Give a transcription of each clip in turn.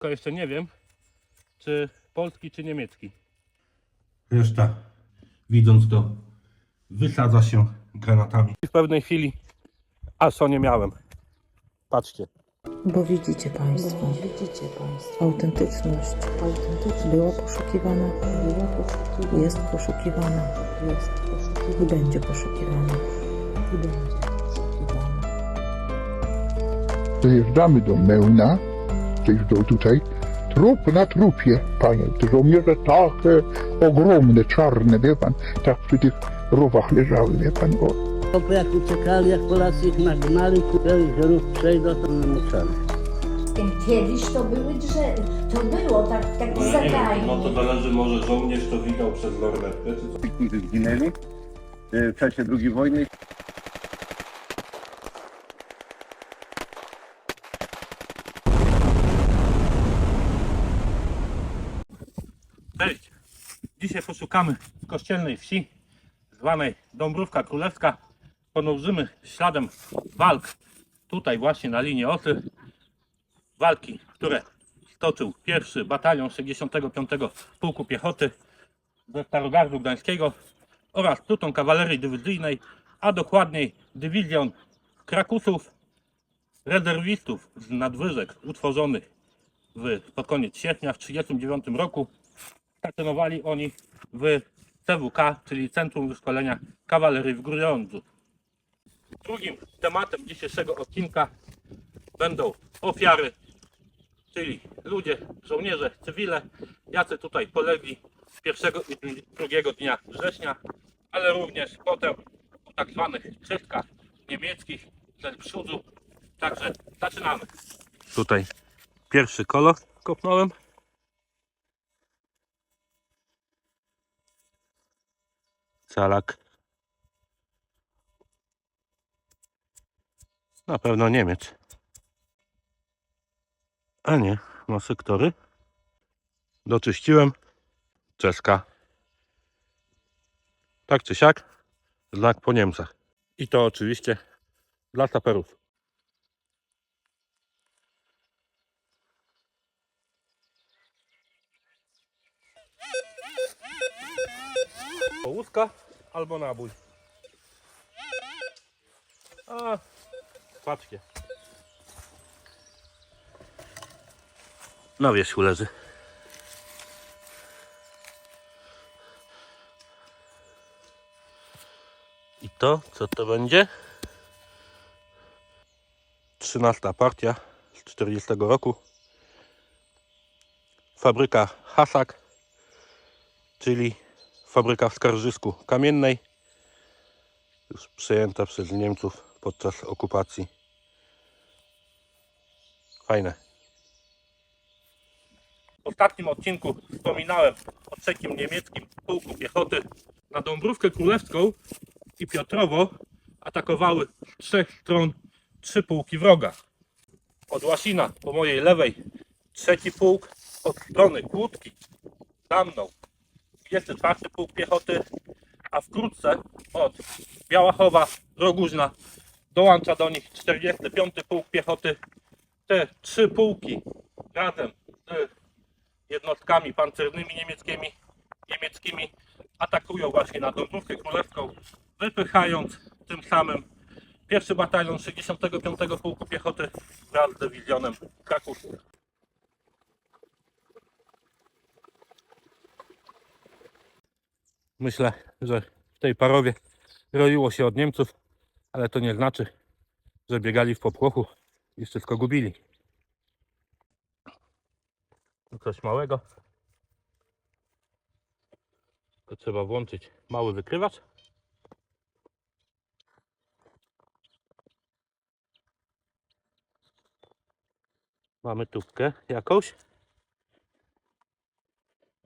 Tylko jeszcze nie wiem, czy polski, czy niemiecki. Reszta, widząc to, wysadza się granatami. W pewnej chwili aż o nie miałem. Patrzcie. Bo widzicie Państwo, Widzicie Państwo, autentyczność autentyczność była poszukiwana, była poszukiwana, jest poszukiwana jest i poszukiwana będzie poszukiwana. i będzie poszukiwana. Dojeżdżamy do Mełna, do tutaj, trup na trupie, panie, te żołnierze takie ogromne, czarne, wie pan, tak przy tych rowach leżały, wie pan, o. To jak uciekali, jak Polacy ich nagnali, kupili, że ruch przejdą, to namuczali. Kiedyś to były drzewa, to było tak, tak No ja nie wiem, zagajnie. no to zależy, może żołnierz to widział przez lornetkę, czy co? zginęli e, w czasie II wojny. Dzisiaj poszukamy kościelnej wsi, zwanej Dąbrówka Królewska. Podążymy śladem walk tutaj właśnie na linii Osy. Walki, które stoczył pierwszy batalion 65 Pułku Piechoty ze Starogardu Gdańskiego oraz pluton kawalerii dywizyjnej, a dokładniej dywizjon Krakusów, rezerwistów z nadwyżek utworzonych w, pod koniec sierpnia w 1939 roku stacjonowali oni w CWK, czyli Centrum Wyszkolenia Kawalerii w Grudziądzu. Drugim tematem dzisiejszego odcinka będą ofiary, czyli ludzie, żołnierze, cywile, jacy tutaj polegli pierwszego i drugiego dnia września, ale również potem po tak zwanych czystkach niemieckich z przodu. Także zaczynamy. Tutaj pierwszy kolor kopnąłem. Calak. Na pewno Niemiec. A nie, ma sektory. Doczyściłem. Czeska. Tak czy siak, znak po Niemcach. I to oczywiście dla saperów. Połuska albo nabój. A, patrzcie. Na wierzchu leży. I to, co to będzie? 13 partia z 40 roku. Fabryka Hasak, czyli fabryka w Skarżysku Kamiennej, już przejęta przez Niemców podczas okupacji. Fajne. W ostatnim odcinku wspominałem o trzecim niemieckim pułku piechoty na Dąbrówkę Królewską i Piotrowo atakowały z trzech stron trzy pułki wroga. Od Łasina po mojej lewej trzeci pułk, od strony Kłódki za mną 24 Pułk Piechoty, a wkrótce od Białachowa, Rogóżna dołącza do nich 45 Pułk Piechoty. Te trzy pułki razem z jednostkami pancernymi niemieckimi, niemieckimi atakują właśnie na Dąbrówkę Królewską, wypychając tym samym pierwszy batalion 65 Pułku Piechoty wraz z dywizjonem Krakusów. Myślę, że w tej parowie roiło się od Niemców, ale to nie znaczy, że biegali w popłochu i wszystko gubili. Coś małego. To trzeba włączyć mały wykrywacz. Mamy tubkę jakąś.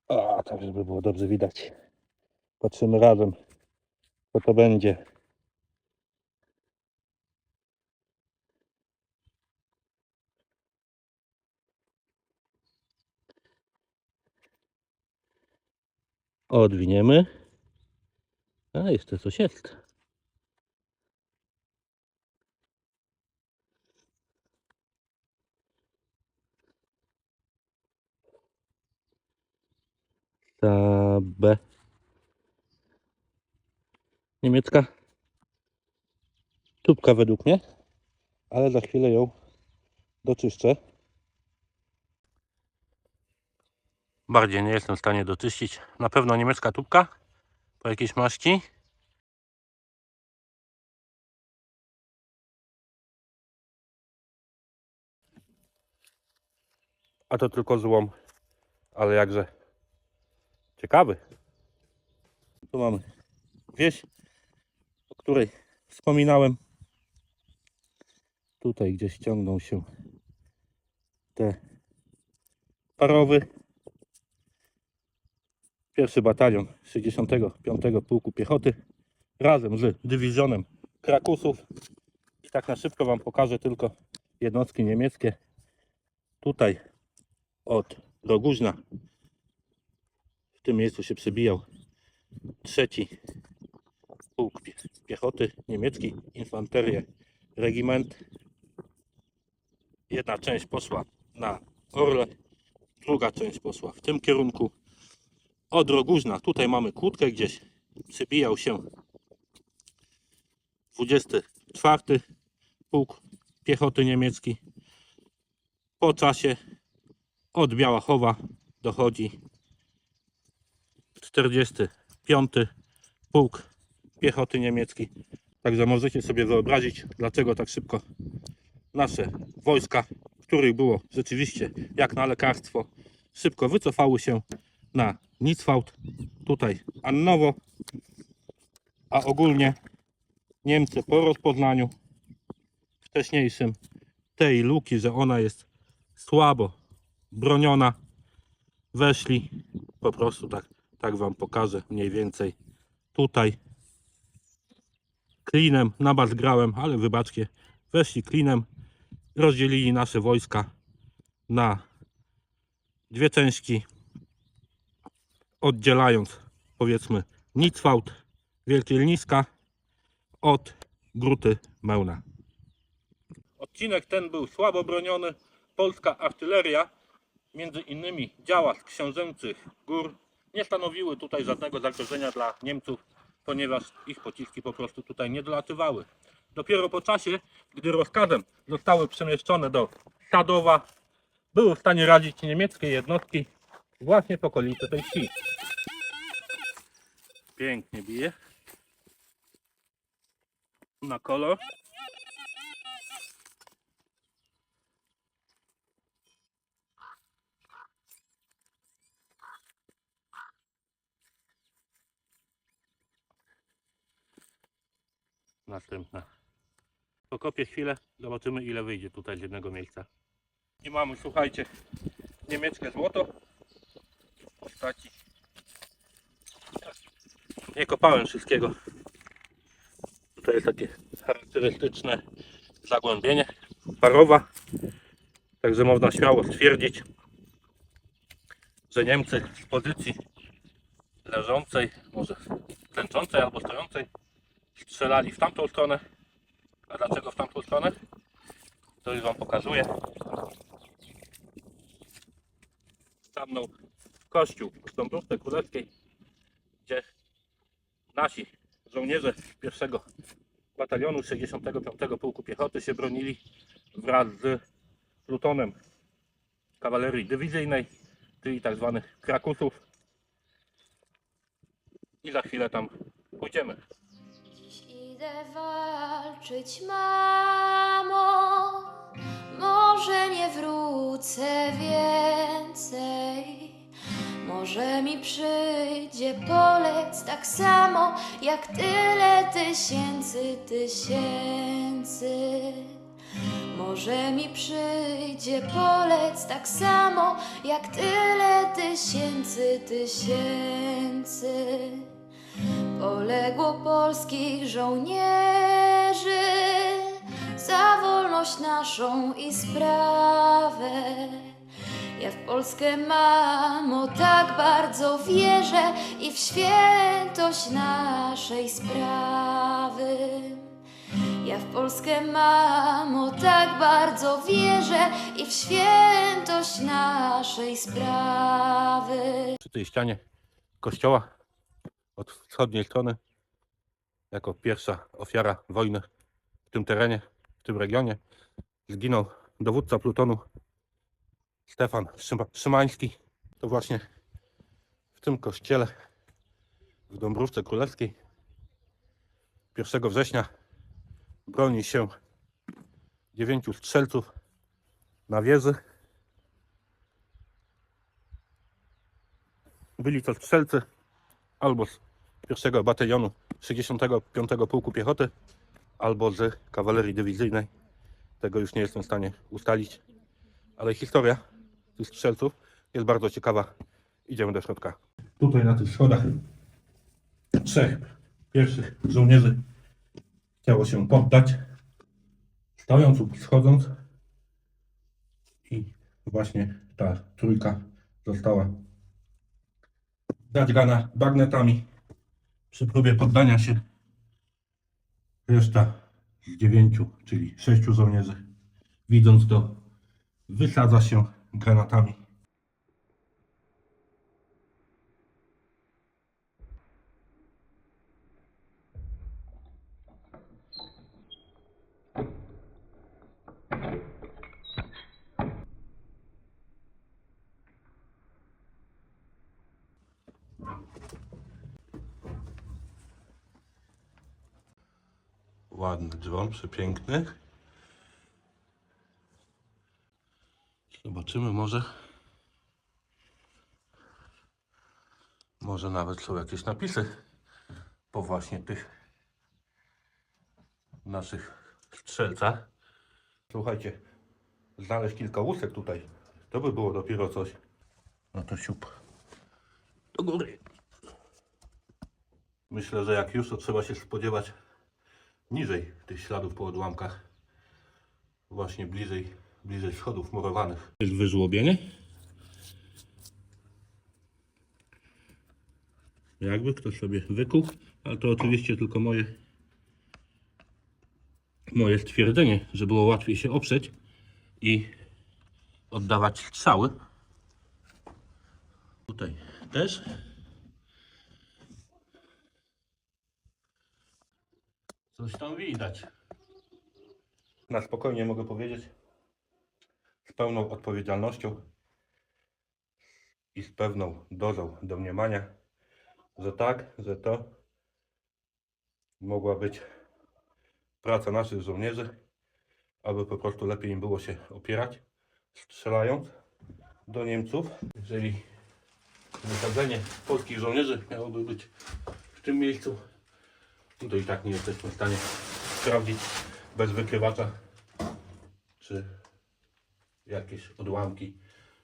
A, tak żeby było dobrze widać. Patrzymy razem, co to będzie. Odwiniemy. A, jeszcze coś jest. B. Niemiecka. Tubka według mnie, ale za chwilę ją doczyszczę. Bardziej nie jestem w stanie doczyścić. Na pewno niemiecka tubka po jakiejś maści. A to tylko złom, ale jakże ciekawy. Tu mamy wieś, której wspominałem. Tutaj gdzieś ciągną się te parowy. Pierwszy batalion 65 Pułku Piechoty razem z dywizjonem Krakusów. I tak na szybko Wam pokażę tylko jednostki niemieckie. Tutaj od Roguźna w tym miejscu się przebijał trzeci pułk pie- piechoty niemiecki, infanterię, regiment. Jedna część poszła na Orle, druga część poszła w tym kierunku. Od Roguźna, tutaj mamy kłódkę gdzieś, przebijał się 24 pułk piechoty niemiecki. Po czasie od Białachowa dochodzi 45 pułk piechoty niemiecki. Także możecie sobie wyobrazić, dlaczego tak szybko nasze wojska, których było rzeczywiście jak na lekarstwo, szybko wycofały się na Nicfałt, tutaj Annowo, a ogólnie Niemcy po rozpoznaniu wcześniejszym tej luki, że ona jest słabo broniona, weszli po prostu tak, tak wam pokażę mniej więcej tutaj klinem, na bas grałem, ale wybaczcie, weszli klinem, rozdzielili nasze wojska na dwie części, oddzielając powiedzmy Nicfałt, Wielkielniska od Gruty Mełna. Odcinek ten był słabo broniony. Polska artyleria, między innymi działa z książęcych gór, nie stanowiły tutaj żadnego zagrożenia dla Niemców, ponieważ ich pociski po prostu tutaj nie dolatywały. Dopiero po czasie, gdy rozkazem zostały przemieszczone do Sadowa, były w stanie radzić niemieckie jednostki właśnie w okolicy tej wsi. Pięknie bije. Na kolor. Następna. Pokopię chwilę, zobaczymy ile wyjdzie tutaj z jednego miejsca. I mamy, słuchajcie, niemieckie złoto w postaci. Nie kopałem wszystkiego. Tutaj jest takie charakterystyczne zagłębienie parowa. Także można śmiało stwierdzić, że Niemcy z pozycji leżącej, może klęczącej albo stojącej, strzelali w tamtą stronę. A dlaczego w tamtą stronę? To już Wam pokazuję. Mną kościół w Dąbrówce Królewskiej, gdzie nasi żołnierze pierwszego batalionu 65 Pułku Piechoty się bronili wraz z plutonem kawalerii dywizyjnej, czyli tak zwanych Krakusów. I za chwilę tam pójdziemy. Idę walczyć, mamo. Może nie wrócę więcej. Może mi przyjdzie polec tak samo jak tyle tysięcy tysięcy. Może mi przyjdzie polec tak samo jak tyle tysięcy tysięcy. Poległo polskich żołnierzy za wolność naszą i sprawę. Ja w Polskę, mamo, tak bardzo wierzę i w świętość naszej sprawy. Ja w Polskę, mamo, tak bardzo wierzę i w świętość naszej sprawy. Przy tej ścianie kościoła od wschodniej strony jako pierwsza ofiara wojny w tym terenie, w tym regionie. Zginął dowódca plutonu Stefan Szyma- Szymański. To właśnie w tym kościele w Dąbrówce Królewskiej 1 września broni się dziewięciu strzelców na wieży. Byli to strzelcy albo z pierwszego batalionu 65 Pułku Piechoty, albo z kawalerii dywizyjnej. Tego już nie jestem w stanie ustalić. Ale historia tych strzelców jest bardzo ciekawa. Idziemy do środka. Tutaj na tych schodach trzech pierwszych żołnierzy chciało się poddać, stojąc lub schodząc. I właśnie ta trójka została zadźgana bagnetami przy próbie poddania się. Reszta z dziewięciu, czyli sześciu żołnierzy, widząc to, wysadza się granatami. Ładny dzwon, przepiękny. Zobaczymy, może. Może nawet są jakieś napisy po właśnie tych naszych strzelcach. Słuchajcie, znaleźć kilka łusek tutaj, to by było dopiero coś. No to siup. Do góry. Myślę, że jak już, to trzeba się spodziewać niżej tych śladów po odłamkach. Właśnie bliżej, bliżej schodów murowanych. Jest wyżłobienie. Jakby ktoś sobie wykuł, ale to oczywiście tylko moje moje stwierdzenie, że było łatwiej się oprzeć i oddawać strzały. Tutaj też. Coś tam widać. Na spokojnie mogę powiedzieć, z pełną odpowiedzialnością i z pewną dozą domniemania, że tak, że to mogła być praca naszych żołnierzy, aby po prostu lepiej im było się opierać, strzelając do Niemców. Jeżeli wysadzenie polskich żołnierzy miałoby być w tym miejscu, no to i tak nie jesteśmy w stanie sprawdzić bez wykrywacza, czy jakieś odłamki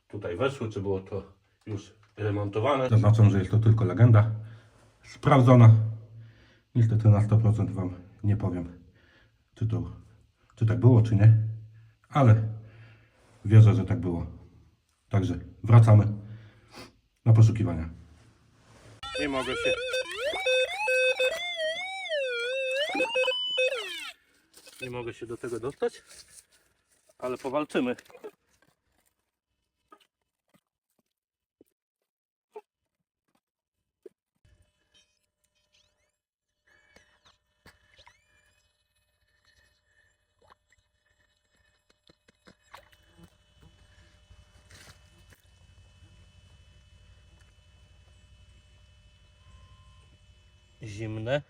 tutaj weszły, czy było to już remontowane. Zaznaczam, że jest to tylko legenda sprawdzona. Niestety na 100% Wam nie powiem, czy to czy tak było, czy nie, ale wierzę, że tak było. Także wracamy na poszukiwania. Nie mogę się Nie mogę się do tego dostać, ale powalczymy. Zimne.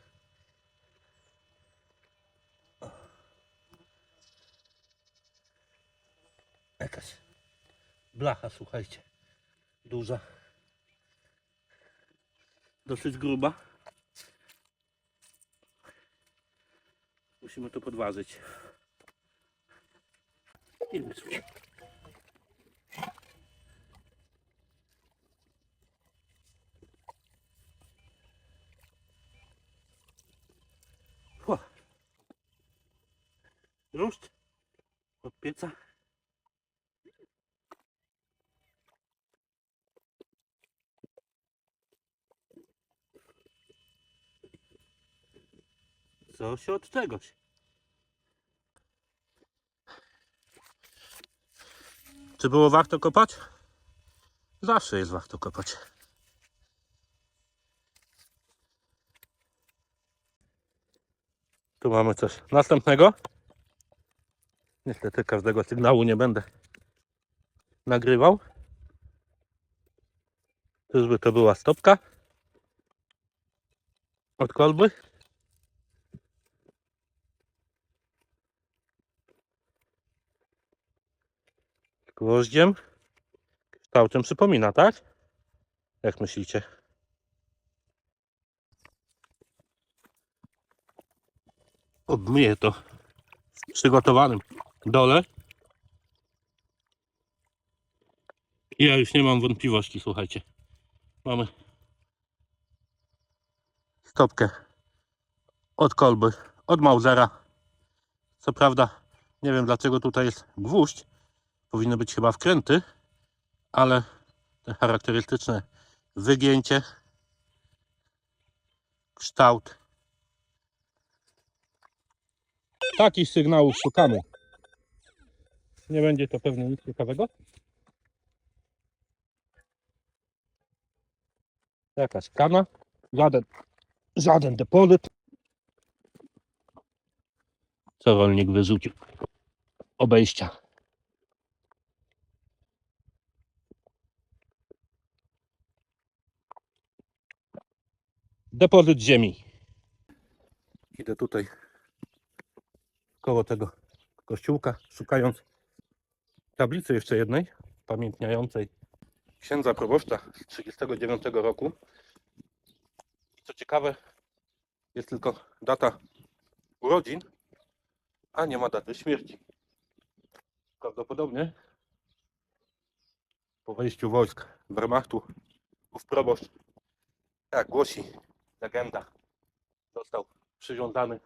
Blacha, słuchajcie. Duża. Dosyć gruba. Musimy to podważyć. I. Ła. Ruszt od pieca. zaczęło się od czegoś. Czy było warto kopać? Zawsze jest warto kopać. Tu mamy coś następnego. Niestety każdego sygnału nie będę nagrywał. Czyżby to była stopka od kolby? Gwoździem kształtem przypomina, tak? Jak myślicie? Obmyję to w przygotowanym dole. I ja już nie mam wątpliwości, słuchajcie. Mamy stopkę od kolby, od Mausera. Co prawda, nie wiem dlaczego tutaj jest gwóźdź. Powinny być chyba wkręty, ale te charakterystyczne wygięcie, kształt. Takich sygnałów szukamy. Nie będzie to pewnie nic ciekawego. Jakaś kana, żaden, żaden depozyt. Co rolnik wyrzucił? Obejścia. Depozyt ziemi. Idę tutaj koło tego kościółka, szukając tablicy jeszcze jednej, pamiętniającej księdza proboszcza z 1939 roku. Co ciekawe, jest tylko data urodzin, a nie ma daty śmierci. Prawdopodobnie po wejściu wojsk Wehrmachtu ów proboszcz, jak głosi legenda, został przywiązany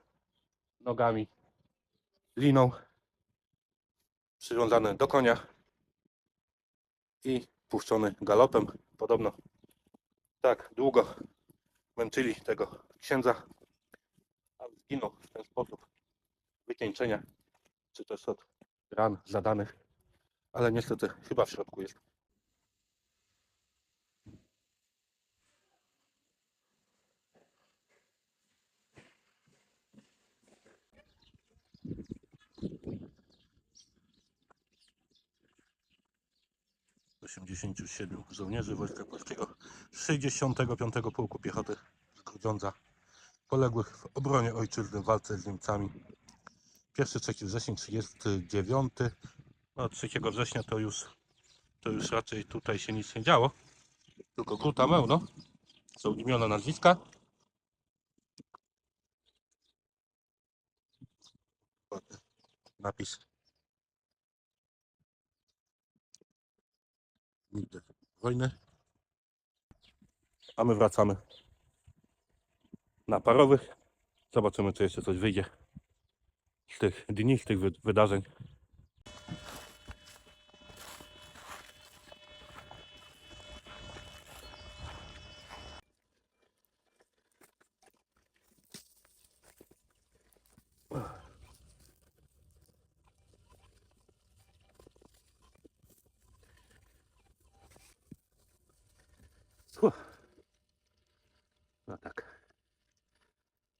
nogami. Liną, przywiązany do konia. I puszczony galopem. Podobno tak długo męczyli tego księdza, a zginął w ten sposób. Wycieńczenia, czy też od ran zadanych, ale niestety chyba w środku jest. Osiemdziesięciu siedmiu żołnierzy Wojska Polskiego 65 Pułku Piechoty z Grudziądza poległych w obronie ojczyzny w walce z Niemcami. 1-3 września 39. No 3 września to już to już raczej tutaj się nic nie działo. Tylko Gruta Mełno. Są imiona nazwiska. Napis. Nigdy wojny. A my wracamy na parowych. Zobaczymy, czy jeszcze coś wyjdzie z tych dni, z tych wy- wydarzeń.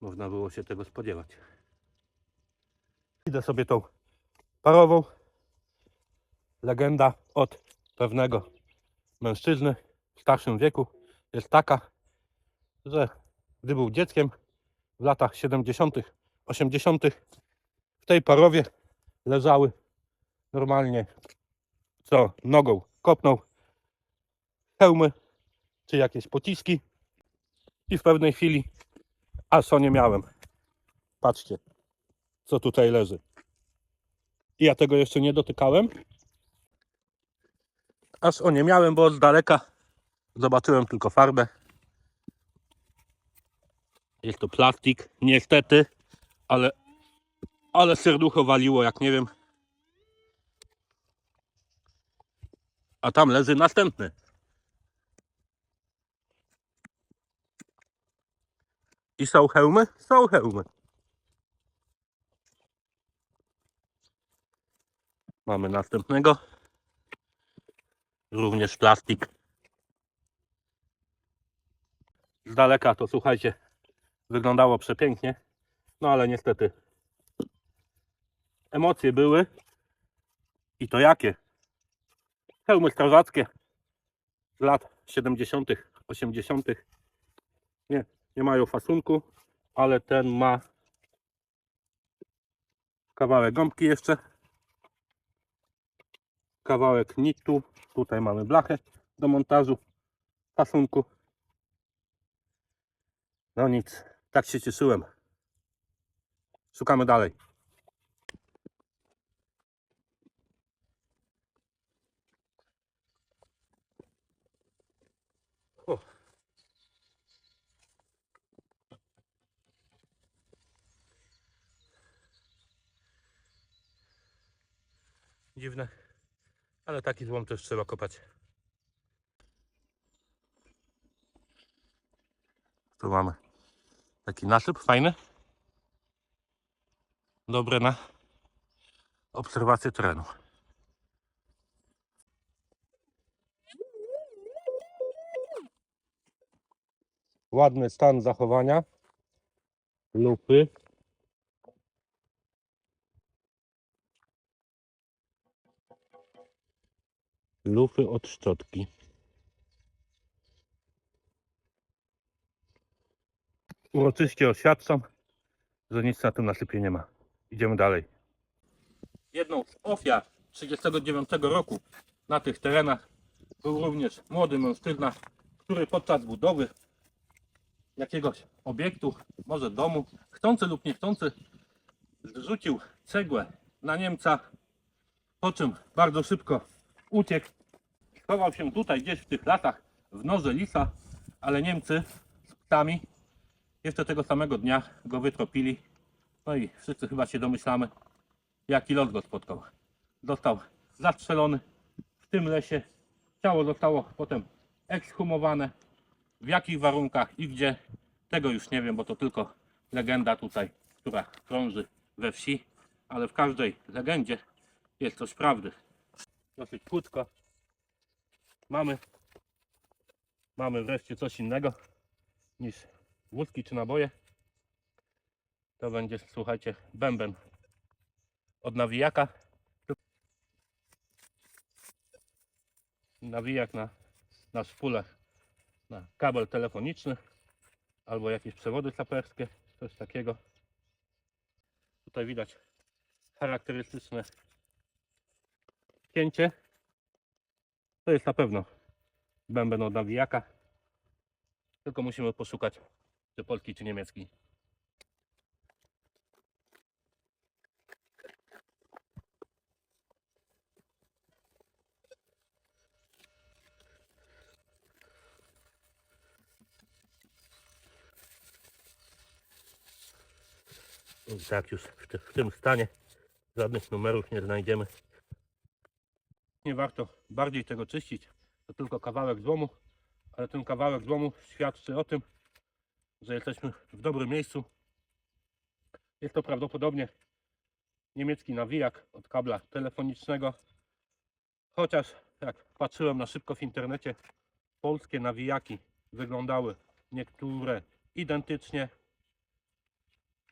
Można było się tego spodziewać. Idę sobie tą parową. Legenda od pewnego mężczyzny w starszym wieku jest taka, że gdy był dzieckiem w latach 70., 80., w tej parowie leżały normalnie co nogą kopnął hełmy czy jakieś pociski i w pewnej chwili aż o nie miałem. Patrzcie, co tutaj leży. I ja tego jeszcze nie dotykałem. Aż o nie miałem, bo z daleka zobaczyłem tylko farbę. Jest to plastik, niestety, ale, ale serducho waliło, jak nie wiem. A tam leży następny. I są hełmy? Są hełmy. Mamy następnego. Również plastik. Z daleka to słuchajcie, wyglądało przepięknie. No ale niestety emocje były i to jakie? Hełmy strażackie z lat 70., 80. Nie, nie mają fasunku, ale ten ma kawałek gąbki jeszcze. Kawałek nitu. Tutaj mamy blachę do montażu fasunku. No nic, tak się cieszyłem. Szukamy dalej. Dziwne, ale taki złom też trzeba kopać. Tu mamy taki nasyp fajny. Dobre na obserwację terenu. Ładny stan zachowania. Lupy. Lufy od szczotki. Uroczyście oświadczam, że nic na tym nasypie nie ma. Idziemy dalej. Jedną z ofiar 1939 roku na tych terenach był również młody mężczyzna, który podczas budowy jakiegoś obiektu, może domu, chcący lub niechcący, zrzucił cegłę na Niemca, po czym bardzo szybko uciekł. Schował się tutaj gdzieś w tych latach w norze lisa, ale Niemcy z psami jeszcze tego samego dnia go wytropili. No i wszyscy chyba się domyślamy, jaki los go spotkał. Został zastrzelony w tym lesie. Ciało zostało potem ekshumowane. W jakich warunkach i gdzie, tego już nie wiem, bo to tylko legenda tutaj, która krąży we wsi. Ale w każdej legendzie jest coś prawdy. Dosyć krótko. Mamy, mamy wreszcie coś innego niż wódki czy naboje. To będzie, słuchajcie, bęben od nawijaka. Nawijak na, na szpulę, na kabel telefoniczny albo jakieś przewody saperskie, coś takiego. Tutaj widać charakterystyczne cięcie. To jest na pewno bęben od nawijaka. Tylko musimy poszukać, czy polski, czy niemiecki. I tak już w, w tym stanie żadnych numerów nie znajdziemy. Nie warto bardziej tego czyścić. To tylko kawałek złomu, ale ten kawałek złomu świadczy o tym, że jesteśmy w dobrym miejscu. Jest to prawdopodobnie niemiecki nawijak od kabla telefonicznego. Chociaż jak patrzyłem na szybko w internecie, polskie nawijaki wyglądały niektóre identycznie.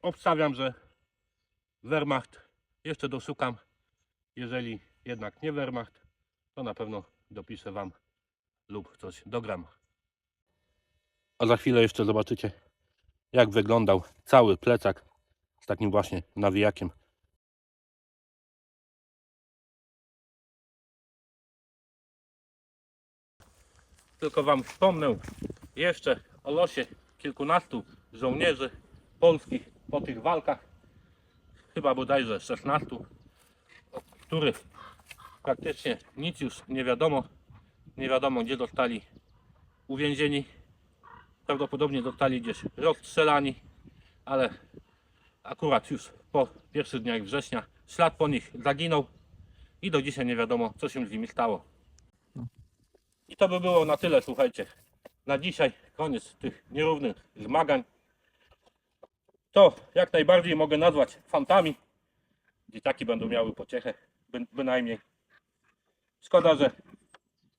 Obstawiam, że Wehrmacht jeszcze doszukam. Jeżeli jednak nie Wehrmacht, to na pewno dopiszę Wam lub coś dogram. A za chwilę jeszcze zobaczycie, jak wyglądał cały plecak z takim właśnie nawijakiem. Tylko Wam wspomnę jeszcze o losie kilkunastu żołnierzy polskich po tych walkach, chyba bodajże 16, o których praktycznie nic już nie wiadomo. Nie wiadomo gdzie zostali uwięzieni. Prawdopodobnie zostali gdzieś rozstrzelani, ale akurat już po pierwszych dniach września ślad po nich zaginął i do dzisiaj nie wiadomo co się z nimi stało. I to by było na tyle, słuchajcie. Na dzisiaj koniec tych nierównych zmagań. To jak najbardziej mogę nazwać fantami. Dzieciaki będą miały pociechę, by, bynajmniej. Szkoda, że,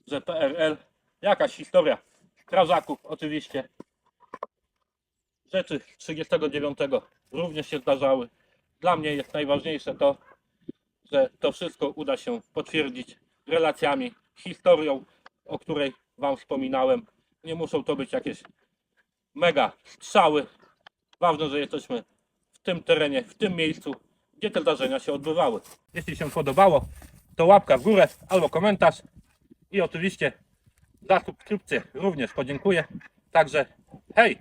że PRL, jakaś historia strażaków oczywiście. Rzeczy z 39 również się zdarzały. Dla mnie jest najważniejsze to, że to wszystko uda się potwierdzić relacjami, historią, o której Wam wspominałem. Nie muszą to być jakieś mega strzały. Ważne, że jesteśmy w tym terenie, w tym miejscu, gdzie te zdarzenia się odbywały. Jeśli się podobało, to łapka w górę albo komentarz i oczywiście za subskrypcję również podziękuję. Także hej!